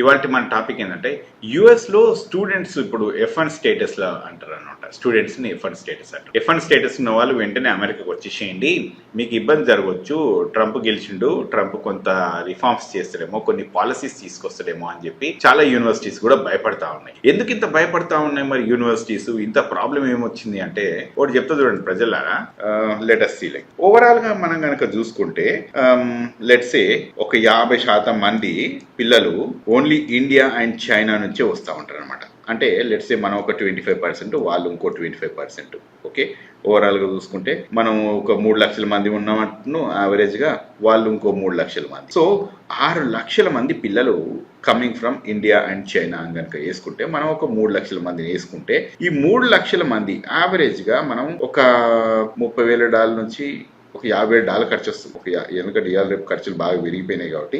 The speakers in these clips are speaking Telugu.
ఇవాళ మన టాపిక్ ఏంటంటే యుఎస్లో స్టూడెంట్స్ ఇప్పుడు ఎఫ్ వన్ స్టేటస్లో అంటారు అనమాట స్టూడెంట్స్ని ఎఫ్ వన్ స్టేటస్ అంటారు. ఎఫ్ వన్ స్టేటస్ ఉన్న వాళ్ళు వెంటనే అమెరికాకు వచ్చేసేయండి. మీకు ఇబ్బంది జరగవచ్చు. ట్రంప్ గెలిచిండు. ట్రంప్ కొంత రిఫార్మ్స్ చేస్తాడేమో కొన్ని పాలసీస్ తీసుకొస్తాడేమో అని చెప్పి చాలా యూనివర్సిటీస్ కూడా భయపడతా ఉన్నాయి. ఎందుకు ఇంత భయపడతా ఉన్నాయి మరి యూనివర్సిటీస్ ఇంత ప్రాబ్లం ఏమొచ్చింది అంటే ఒకటి చెప్తా చూడండి ప్రజలారా. లెటస్ సీ లైక్ ఓవరాల్గా మనం కనుక చూసుకుంటే um, లెట్సే ఒక యాభై శాతం మంది పిల్లలు ఓన్లీ ఇండియా అండ్ చైనా నుంచే వస్తూ ఉంటారు అనమాట అంటే ఏ మనం ఒక ట్వంటీ ఫైవ్ పర్సెంట్ వాళ్ళు ఇంకో ట్వంటీ ఫైవ్ పర్సెంట్ ఓకే ఓవరాల్గా చూసుకుంటే మనం ఒక మూడు లక్షల మంది ఉన్నామంటున్నాం యావరేజ్గా వాళ్ళు ఇంకో మూడు లక్షల మంది. సో ఆరు లక్షల మంది పిల్లలు coming from India and China అని కనుక వేసుకుంటే మనం ఒక మూడు లక్షల మందిని వేసుకుంటే ఈ మూడు లక్షల మంది యావరేజ్గా మనం ఒక ముప్పై వేల డాలర్ నుంచి ఒక యాభై వేల డాలర్ ఖర్చు వస్తుంది. ఒక ఎందుకంటే ఇవాళ రేపు ఖర్చులు బాగా విరిగిపోయినాయి కాబట్టి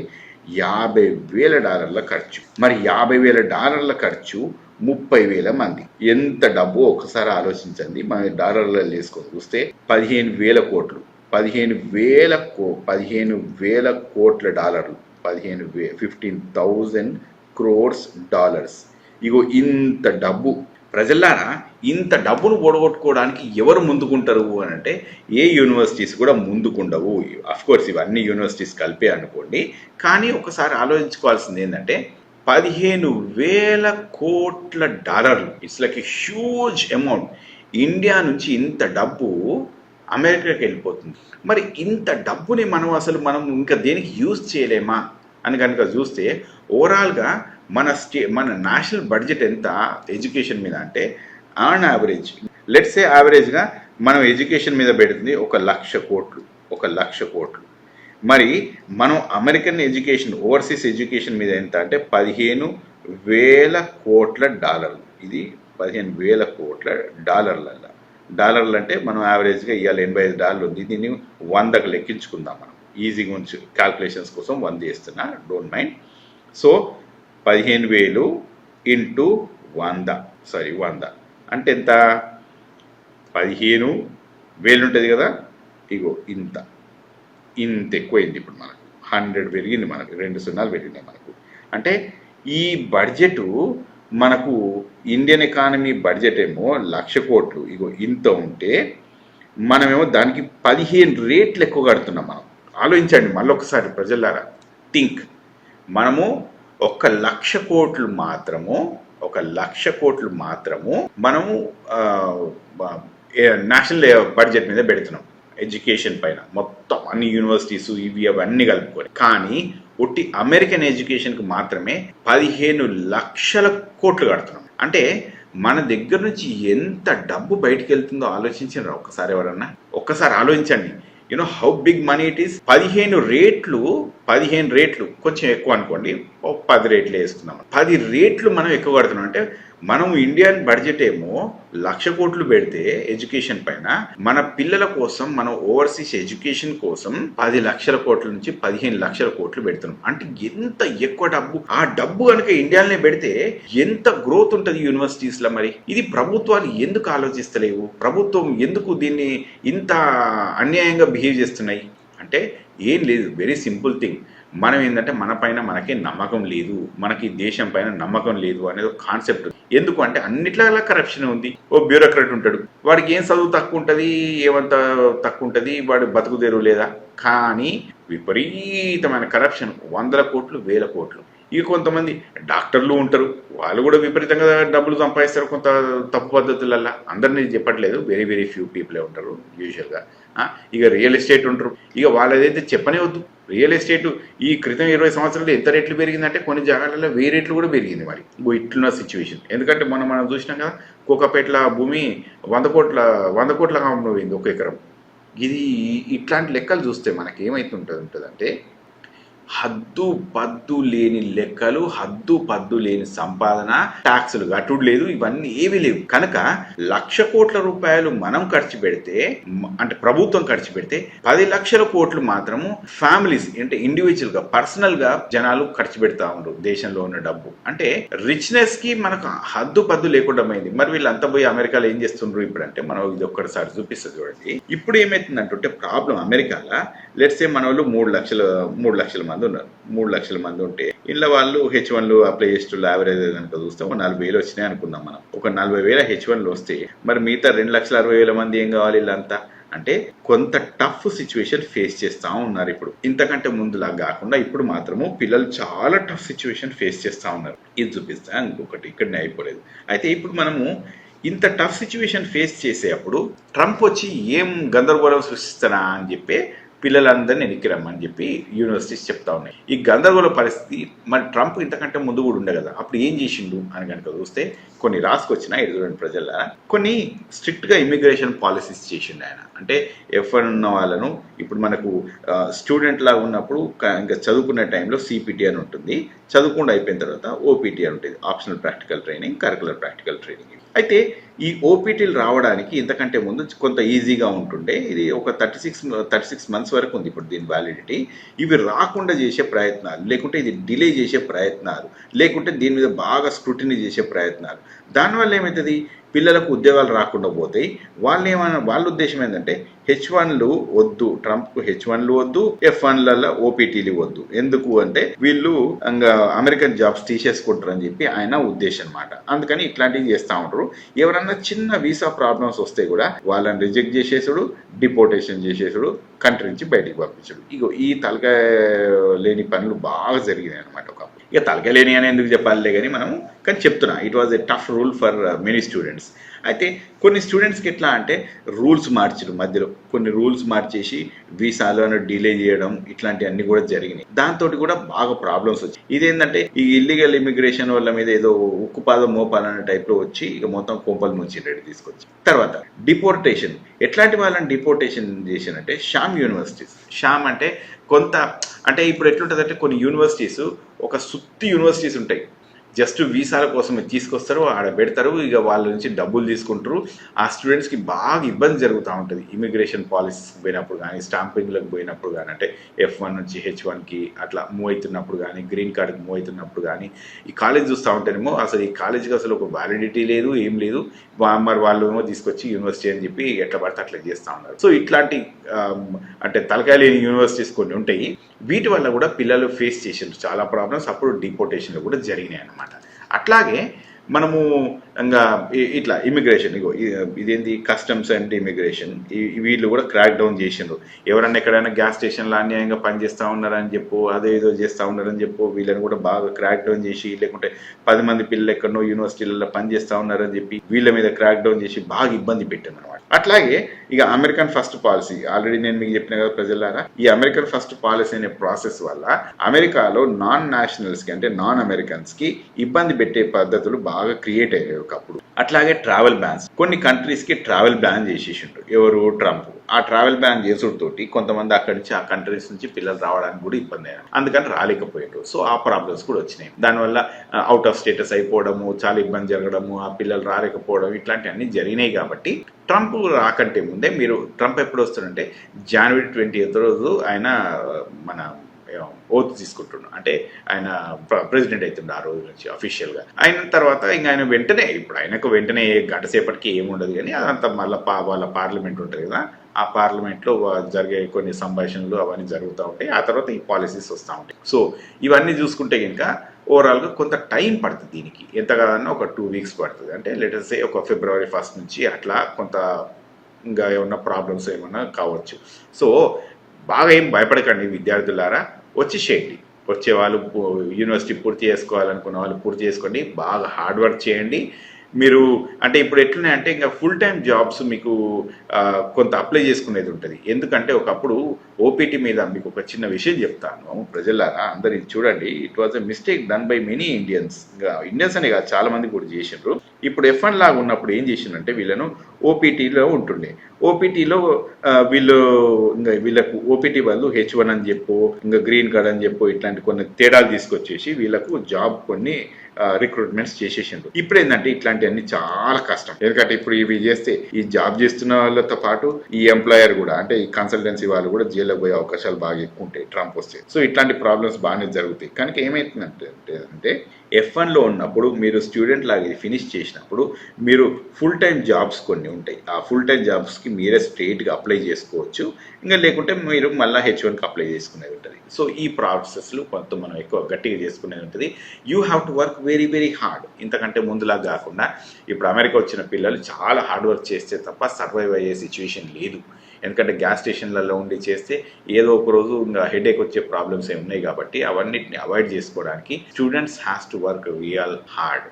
యాభై వేల డాలర్ల ఖర్చు. మరి యాభై వేల డాలర్ల ఖర్చు ముప్పై వేల మంది. ఎంత డబ్బు ఒకసారి ఆలోచించండి. మన డాలర్లలో వేసుకొని చూస్తే పదిహేను వేల కోట్లు. పదిహేను వేల కో పదిహేను వేల కోట్ల డాలర్లు. పదిహేను వే ఫిఫ్టీన్ థౌజండ్ క్రోర్స్ డాలర్స్. ఇగో ఇంత డబ్బు ప్రజల్లారా ఇంత డబ్బును పొడగొట్టుకోవడానికి ఎవరు ముందుకుంటారు అని అంటే ఏ యూనివర్సిటీస్ కూడా ముందుకుండవు. అఫ్ కోర్స్ ఇవన్నీ యూనివర్సిటీస్ కలిపే అనుకోండి. కానీ ఒకసారి ఆలోచించుకోవాల్సింది ఏంటంటే పదిహేను వేల కోట్ల డాలర్లు it's like huge amount India నుంచి ఇంత డబ్బు అమెరికాకి వెళ్ళిపోతుంది. మరి ఇంత డబ్బుని మనం అసలు మనం ఇంకా దేనికి యూజ్ చేయలేమా? అని కనుక చూస్తే ఓవరాల్గా మన స్టే మన నేషనల్ బడ్జెట్ ఎంత ఎడ్యుకేషన్ మీద అంటే ఆన్ యావరేజ్ లెట్సే యావరేజ్గా మనం ఎడ్యుకేషన్ మీద పెడుతుంది ఒక లక్ష కోట్లు ఒక లక్ష కోట్లు. మరి మనం అమెరికన్ ఎడ్యుకేషన్ ఓవర్సీస్ ఎడ్యుకేషన్ మీద ఎంత అంటే పదిహేను వేల కోట్ల డాలర్లు. ఇది పదిహేను వేల కోట్ల డాలర్ల డాలర్లు అంటే మనం యావరేజ్గా ఇవాళ ఎనభై ఐదు డాలర్లు ఉంది. దీన్ని వందకు లెక్కించుకుందాం మనం. ఈజీగా ఉంచు క్యాల్కులేషన్స్ కోసం వంద చేస్తున్నా డోంట్ మైండ్ సో పదిహేను వేలు ఇంటూ వంద సారీ వంద. అంటే ఎంత? పదిహేను వేలు ఉంటుంది కదా? ఇగో ఇంత. ఇంత ఎక్కువైంది ఇప్పుడు మనకు. హండ్రెడ్ పెరిగింది మనకు. రెండు సున్నాలు పెరిగినాయి మనకు. అంటే ఈ బడ్జెట్ మనకు ఇండియన్ ఎకానమీ బడ్జెట్ ఏమో లక్ష కోట్లు. ఇగో ఇంత ఉంటే మనమేమో దానికి పదిహేను రేట్లు ఎక్కువ కడుతున్నాం మనం. ఆలోచించండి మళ్ళొకసారి ప్రజలారా. థింక్ మనము ఒక లక్ష కోట్లు మాత్రము ఒక లక్ష కోట్లు మాత్రము మనము నేషనల్ బడ్జెట్ మీద పెడుతున్నాం. ఎడ్యుకేషన్ పైన మొత్తం అన్ని యూనివర్సిటీస్ ఇవి అవన్నీ కలుపుకొని. కానీ ఒట్టి అమెరికన్ ఎడ్యుకేషన్కి మాత్రమే పదిహేను లక్షల కోట్లు కడుతున్నాం. అంటే మన దగ్గర నుంచి ఎంత డబ్బు బయటకు వెళ్తుందో ఆలోచించండి ఒక్కసారి ఎవరన్నా. ఒక్కసారి ఆలోచించండి. You know how big money it is పదిహేను రేట్లు పదిహేను రేట్లు కొంచెం ఎక్కువ అనుకోండి ఓ పది రేట్లు వేసుకుందాం పది రేట్లు మనం ఎక్కువ కడుతున్నాం అంటే మనం ఇండియన్ బడ్జెట్ ఏమో లక్ష కోట్లు పెడితే ఎడ్యుకేషన్ పైన మన పిల్లల కోసం మనం ఓవర్సీస్ ఎడ్యుకేషన్ కోసం పది లక్షల కోట్ల నుంచి పదిహేను లక్షల కోట్లు పెడుతున్నాం. అంటే ఎంత ఎక్కువ డబ్బు? ఆ డబ్బు కనుక ఇండియాలోనే పెడితే ఎంత గ్రోత్ ఉంటుంది యూనివర్సిటీస్లో మరి? ఇది ప్రభుత్వాలు ఎందుకు ఆలోచిస్తలేవు? ప్రభుత్వం ఎందుకు దీన్ని ఇంత అన్యాయంగా బిహేవ్ చేస్తున్నాయి? అంటే ఏం లేదు వెరీ సింపుల్ థింగ్ మనం ఏంటంటే మన పైన మనకి నమ్మకం లేదు మనకి దేశం పైన నమ్మకం లేదు అనేది ఒక కాన్సెప్ట్ ఎందుకు అంటే అన్నిట్లా కరప్షన్ ఉంది. ఓ బ్యూరోక్రాట్ ఉంటాడు. వాడికి ఏం చదువు తక్కువ ఉంటుంది ఏమంత తక్కువ ఉంటుంది వాడు బతుకు తెరువు లేదా? కానీ విపరీతమైన కరప్షన్ వందల కోట్లు వేల కోట్లు. ఇక కొంతమంది డాక్టర్లు ఉంటారు. వాళ్ళు కూడా విపరీతంగా డబ్బులు సంపాదిస్తారు కొంత తప్పు పద్ధతులల్లా. అందరినీ చెప్పట్లేదు. వెరీ వెరీ ఫ్యూ పీపులే ఉంటారు యూజువల్గా ఇక రియల్ ఎస్టేట్ ఉంటారు. ఇక వాళ్ళదైతే చెప్పనే వద్దు. రియల్ ఎస్టేట్ ఈ క్రితం ఇరవై సంవత్సరాలు ఎంత రేట్లు పెరిగిందంటే కొన్ని జాగాలలో వెయ్యి రేట్లు కూడా పెరిగింది మరి. ఇంకో ఇట్లున్న సిచ్యువేషన్ ఎందుకంటే మనం మనం చూసినాం కదా కోకపేట్ల భూమి వంద కోట్ల వంద కోట్ల పోయింది ఒక ఎకరం. ఇది ఇట్లాంటి లెక్కలు చూస్తే మనకి ఏమైతుంటుంది ఉంటుందంటే హద్దు పద్దు లేని లెక్కలు హద్దు పద్దు లేని సంపాదన ట్యాక్సులు కట్టుడు లేదు ఇవన్నీ ఏవి లేవు. కనుక లక్ష కోట్ల రూపాయలు మనం ఖర్చు పెడితే అంటే ప్రభుత్వం ఖర్చు పెడితే పది లక్షల కోట్లు మాత్రము ఫ్యామిలీస్ అంటే ఇండివిజువల్గా పర్సనల్గా జనాలు ఖర్చు పెడతా ఉండరు దేశంలో ఉన్న డబ్బు. అంటే రిచ్నెస్కి మనకు హద్దు పద్దు లేకుండా అయింది మరి వీళ్ళంతా పోయి అమెరికాలో ఏం చేస్తుండ్రు ఇప్పుడు అంటే మనం ఇది ఒక్కసారి చూపిస్తుంది చూడండి. ఇప్పుడు ఏమైతుందంటుంటే ప్రాబ్లం అమెరికాలో లెట్సే మన వాళ్ళు మూడు లక్షల మూడు లక్షల మంది మంది ఉన్నారు. మూడు లక్షల మంది ఉంటే ఇళ్ళ వాళ్ళు హెచ్ వన్లు అప్లై చేస్తున్న యావరేజ్ కనుక చూస్తే ఒక నలభై వేలు వచ్చినాయి అనుకుందాం మనం. ఒక నలభై వేల హెచ్ వన్లు వస్తే మరి మిగతా రెండు లక్షల అరవై వేల మంది ఏం కావాలి వీళ్ళంతా? అంటే కొంత టఫ్ సిచ్యువేషన్ ఫేస్ చేస్తూ ఉన్నారు ఇప్పుడు. ఇంతకంటే ముందులా కాకుండా ఇప్పుడు మాత్రము పిల్లలు చాలా టఫ్ సిచ్యువేషన్ ఫేస్ చేస్తూ ఉన్నారు. ఇది చూపిస్తా ఇంకొకటి ఇక్కడనే అయిపోలేదు. అయితే ఇప్పుడు మనము ఇంత టఫ్ సిచ్యువేషన్ ఫేస్ చేసేటప్పుడు ట్రంప్ వచ్చి ఏం గందరగోళం సృష్టిస్తానా అని చెప్పి పిల్లలందరినీ వెనక్కి రమ్మని చెప్పి యూనివర్సిటీస్ చెప్తా ఉన్నాయి. ఈ గందరగోళ పరిస్థితి మరి ట్రంప్ ఇంతకంటే ముందు కూడా ఉండే కదా. అప్పుడు ఏం చేసిండు అని కనుక చూస్తే కొన్ని రాసుకొచ్చిన ఎదురుని ప్రజల కొన్ని స్ట్రిక్ట్గా ఇమిగ్రేషన్ పాలసీస్ చేసిండు ఆయన. అంటే ఎఫ్ ఉన్న వాళ్ళను ఇప్పుడు మనకు స్టూడెంట్ లాగా ఉన్నప్పుడు ఇంకా చదువుకునే టైంలో సిపిటి అని ఉంటుంది. చదువుకుండా అయిపోయిన తర్వాత ఓపీటీ అని ఉంటుంది. Optional practical training curricular practical training అయితే ఈ ఓపీటీలు రావడానికి ఇంతకంటే ముందు కొంత ఈజీగా ఉంటుండే. ఇది ఒక thirty six thirty six months వరకు ఉంది ఇప్పుడు దీని వ్యాలిడిటీ ఇవి రాకుండా చేసే ప్రయత్నాలు లేకుంటే ఇది డిలే చేసే ప్రయత్నాలు లేకుంటే దీని మీద బాగా స్క్రూటినీ చేసే ప్రయత్నాలు. దానివల్ల ఏమవుతుంది పిల్లలకు ఉద్యోగాలు రాకుండా పోతాయి. వాళ్ళు ఏమైనా వాళ్ళ ఉద్దేశం ఏంటంటే హెచ్ వన్లు వద్దు ట్రంప్ హెచ్ వన్లు వద్దు ఎఫ్ వన్లలో ఓపీటీలు వద్దు. ఎందుకు అంటే వీళ్ళు ఇంకా అమెరికన్ జాబ్స్ తీసేసుకుంటారు అని చెప్పి ఆయన ఉద్దేశం అనమాట అందుకని ఇట్లాంటివి చేస్తూ ఉంటారు. ఎవరన్నా చిన్న వీసా ప్రాబ్లమ్స్ వస్తే కూడా వాళ్ళని రిజెక్ట్ చేసేసుడు డిపోర్టేషన్ చేసేసుడు కంట్రీ నుంచి బయటికి పంపించడు. ఇగో ఈ తలకాయ లేని పనులు బాగా జరిగినాయి అనమాట ఒక ఇక తలకలేని అని ఎందుకు చెప్పాలిలే కానీ మనం కానీ చెప్తున్నా. It was a tough rule for many students అయితే కొన్ని స్టూడెంట్స్కి ఎట్లా అంటే రూల్స్ మార్చరు మధ్యలో. కొన్ని రూల్స్ మార్చేసి వీసాలను డిలే చేయడం ఇట్లాంటివన్నీ కూడా జరిగినాయి. దాంతో కూడా బాగా ప్రాబ్లమ్స్ వచ్చాయి. ఇదేంటంటే ఈ ఇల్లీగల్ ఇమిగ్రేషన్ వల్ల మీద ఏదో ఉక్కుపాదం మోపాలనే టైప్లో వచ్చి ఇక మొత్తం కోంపలు నుంచి తీసుకొచ్చి తర్వాత డిపోర్టేషన్ ఎట్లాంటి వాళ్ళని డిపోర్టేషన్ చేసినంటే షామ్ యూనివర్సిటీస్ షామ్ అంటే కొంత అంటే ఇప్పుడు ఎట్లుంటుంది అంటే కొన్ని యూనివర్సిటీస్ ఒక సుత్తి యూనివర్సిటీస్ ఉంటాయి. జస్ట్ వీసాల కోసం తీసుకొస్తారు ఆడ పెడతారు ఇక వాళ్ళ నుంచి డబ్బులు తీసుకుంటారు. ఆ స్టూడెంట్స్కి బాగా ఇబ్బంది జరుగుతూ ఉంటుంది. ఇమిగ్రేషన్ పాలసీస్కి పోయినప్పుడు కానీ స్టాంపింగ్లకు పోయినప్పుడు కానీ అంటే ఎఫ్ వన్ నుంచి హెచ్ వన్కి అట్లా మూవ్ అవుతున్నప్పుడు కానీ గ్రీన్ కార్డ్కి మూవ్ అవుతున్నప్పుడు కానీ ఈ కాలేజ్ చూస్తూ ఉంటేనేమో అసలు ఈ కాలేజ్కి అసలు ఒక వ్యాలిడిటీ లేదు ఏం లేదు. మరి వాళ్ళు ఏమో తీసుకొచ్చి యూనివర్సిటీ అని చెప్పి ఎట్లా పడితే అట్లా చేస్తూ ఉన్నారు. సో ఇట్లాంటి అంటే తలకాయ లేని యూనివర్సిటీస్ కొన్ని ఉంటాయి. వీటి వల్ల కూడా పిల్లలు ఫేస్ చేసిండ్రు. చాలా ప్రాబ్లమ్స్ అప్పుడు డిపోర్టేషన్లు కూడా జరిగినాయి అన్నమాట. అట్లాగే మనము ఇంకా ఇట్లా ఇమిగ్రేషన్ ఇగో ఇ- ఇదేంది కస్టమ్స్ అండ్ ఇమిగ్రేషన్ వీళ్ళు కూడా క్రాక్ డౌన్ చేసిండ్రు. ఎవరన్నా ఎక్కడైనా గ్యాస్ స్టేషన్లో అన్యాయంగా పనిచేస్తూ ఉన్నారని చెప్పు అదే ఏదో చేస్తూ ఉన్నారని చెప్పు వీళ్ళని కూడా బాగా క్రాక్ డౌన్ చేసి లేకుంటే పది మంది పిల్లలు ఎక్కడో యూనివర్సిటీలలో పనిచేస్తూ ఉన్నారని చెప్పి వీళ్ళ మీద క్రాక్ డౌన్ చేసి బాగా ఇబ్బంది పెట్టింది అనమాట అట్లాగే ఇక అమెరికన్ ఫస్ట్ పాలసీ ఆల్రెడీ నేను మీకు చెప్పిన కదా ప్రజలారా ఈ అమెరికన్ ఫస్ట్ పాలసీ అనే ప్రాసెస్ వల్ల అమెరికాలో నాన్ నేషనల్స్కి అంటే నాన్ అమెరికన్స్కి ఇబ్బంది పెట్టే పద్ధతులు బాగా బాగా క్రియేట్ అయ్యాయి ఒకప్పుడు. అట్లాగే ట్రావెల్ బ్యాన్స్ కొన్ని కంట్రీస్కి ట్రావెల్ బ్యాన్ చేసేసిండు ఎవరు? ట్రంప్ ఆ ట్రావెల్ బ్యాన్ చేసుడుతోటి కొంతమంది అక్కడి నుంచి ఆ కంట్రీస్ నుంచి పిల్లలు రావడానికి కూడా ఇబ్బంది అయ్యారు. అందుకని రాలేకపోయారు సో ఆ ప్రాబ్లమ్స్ కూడా వచ్చినాయి. దానివల్ల అవుట్ ఆఫ్ స్టేటస్ అయిపోవడము చాలా ఇబ్బంది జరగడము ఆ పిల్లలు రాలేకపోవడం ఇట్లాంటివన్నీ జరిగినాయి కాబట్టి ట్రంప్ రాకంటే ముందే మీరు ట్రంప్ ఎప్పుడు వస్తాడంటే జనవరి ట్వంటీ రోజు ఆయన మన ఓత్ తీసుకుంటున్నాడు. అంటే ఆయన ప్రెసిడెంట్ అవుతుండే ఆ రోజు నుంచి అఫీషియల్గా అయిన తర్వాత ఇంకా ఆయన వెంటనే ఇప్పుడు ఆయనకు వెంటనే గంట సేపటికి ఏముండదు కానీ అదంతా మళ్ళీ పా వాళ్ళ పార్లమెంట్ ఉంటుంది కదా ఆ పార్లమెంట్లో జరిగే కొన్ని సంభాషణలు అవన్నీ జరుగుతూ ఉంటాయి. ఆ తర్వాత ఈ పాలసీస్ వస్తూ ఉంటాయి. సో ఇవన్నీ చూసుకుంటే కనుక ఓవరాల్గా కొంత టైం పడుతుంది దీనికి. ఎంత కాదన్నా ఒక టూ వీక్స్ పడుతుంది. అంటే లెటర్స్ ఒక ఫిబ్రవరి ఫస్ట్ నుంచి అట్లా కొంత ఇంకా ఏమన్నా ప్రాబ్లమ్స్ ఏమన్నా కావచ్చు. సో బాగా ఏం భయపడకండి విద్యార్థులారా. వచ్చేసేయండి వచ్చే వాళ్ళు యూనివర్సిటీ పూర్తి చేసుకోవాలనుకున్న వాళ్ళు పూర్తి చేసుకోండి. బాగా హార్డ్ వర్క్ చేయండి. మీరు అంటే ఇప్పుడు ఎట్లున్నాయంటే ఇంకా ఫుల్ టైం జాబ్స్ మీకు కొంత అప్లై చేసుకునేది ఉంటుంది. ఎందుకంటే ఒకప్పుడు ఓపీటీ మీద మీకు ఒక చిన్న విషయం చెప్తాను. ప్రజలారా అందరు ఇది చూడండి. It was a mistake done by many Indians Indians అనే కాదు చాలా మంది కూడా చేసిండ్రు. ఇప్పుడు ఎఫ్ వన్ లాగా ఉన్నప్పుడు ఏం చేసిందంటే వీళ్ళను ఓపీటీలో ఉంటుండే. ఓపీటీలో వీళ్ళు ఇంకా వీళ్ళకు ఓపీటీ వాళ్ళు హెచ్ వన్ అని చెప్పు ఇంకా గ్రీన్ కార్డ్ అని చెప్పు ఇట్లాంటి కొన్ని తేడాలు తీసుకొచ్చేసి వీళ్ళకు జాబ్ కొన్ని రిక్రూట్మెంట్స్ చేసేసిండ్రు. ఇప్పుడు ఏంటంటే ఇట్లాంటివన్నీ చాలా కష్టం. ఎందుకంటే ఇప్పుడు ఇవి చేస్తే ఈ జాబ్ చేస్తున్న వాళ్ళతో పాటు ఈ ఎంప్లాయర్ కూడా అంటే ఈ కన్సల్టెన్సీ వాళ్ళు కూడా జైలు జైల్లో పోయే అవకాశాలు బాగా ఎక్కువ ఉంటాయి ట్రంప్ వస్తే. సో ఇట్లాంటి ప్రాబ్లమ్స్ బాగానే జరుగుతాయి. కనుక ఏమైతుందంటే అంటే ఎఫ్ వన్లో ఉన్నప్పుడు మీరు స్టూడెంట్ లాగా ఫినిష్ చేసినప్పుడు మీరు ఫుల్ టైం జాబ్స్ కొన్ని ఉంటాయి. ఆ ఫుల్ టైం జాబ్స్కి మీరే స్ట్రేట్గా అప్లై చేసుకోవచ్చు. ఇంకా లేకుంటే మీరు మళ్ళీ హెచ్ వన్కి అప్లై చేసుకునేది ఉంటుంది. సో ఈ ప్రాసెస్లు కొంత మనం ఎక్కువ గట్టిగా చేసుకునేది ఉంటుంది. You have to work very very hard ఇంతకంటే ముందులా కాకుండా ఇప్పుడు అమెరికా వచ్చిన పిల్లలు చాలా హార్డ్ వర్క్ చేస్తే తప్ప సర్వైవ్ అయ్యే సిచ్యువేషన్ లేదు. ఎందుకంటే గ్యాస్ స్టేషన్లలో ఉండి చేస్తే ఏదో ఒక రోజు ఇంకా హెడేక్ వచ్చే ప్రాబ్లమ్స్ ఏమి ఉన్నాయి కాబట్టి అవన్నిటిని అవాయిడ్ చేసుకోవడానికి students has to work real hard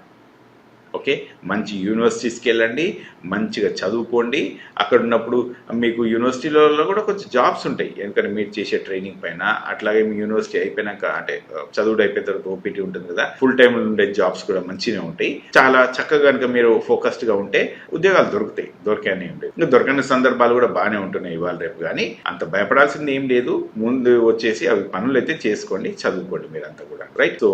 okay? మంచి యూనివర్సిటీస్కి వెళ్ళండి మంచిగా చదువుకోండి. అక్కడ ఉన్నప్పుడు మీకు యూనివర్సిటీలలో కూడా కొంచెం జాబ్స్ ఉంటాయి. ఎందుకంటే మీరు చేసే ట్రైనింగ్ పైన అట్లాగే మీ యూనివర్సిటీ అయిపోయినాక అంటే చదువుడు అయిపోయిన తర్వాత ఓపీటీ ఉంటుంది కదా ఫుల్ టైంలో ఉండే జాబ్స్ కూడా మంచిగా ఉంటాయి. చాలా చక్కగా కనుక మీరు ఫోకస్డ్గా ఉంటే ఉద్యోగాలు దొరుకుతాయి దొరికానే ఉంటాయి. ఇంకా దొరకని సందర్భాలు కూడా బాగానే ఉంటున్నాయి ఇవాళ రేపు కానీ. అంత భయపడాల్సింది ఏం లేదు. ముందు వచ్చేసి అవి పనులు అయితే చేసుకోండి చదువుకోండి మీరంతా కూడా. Right so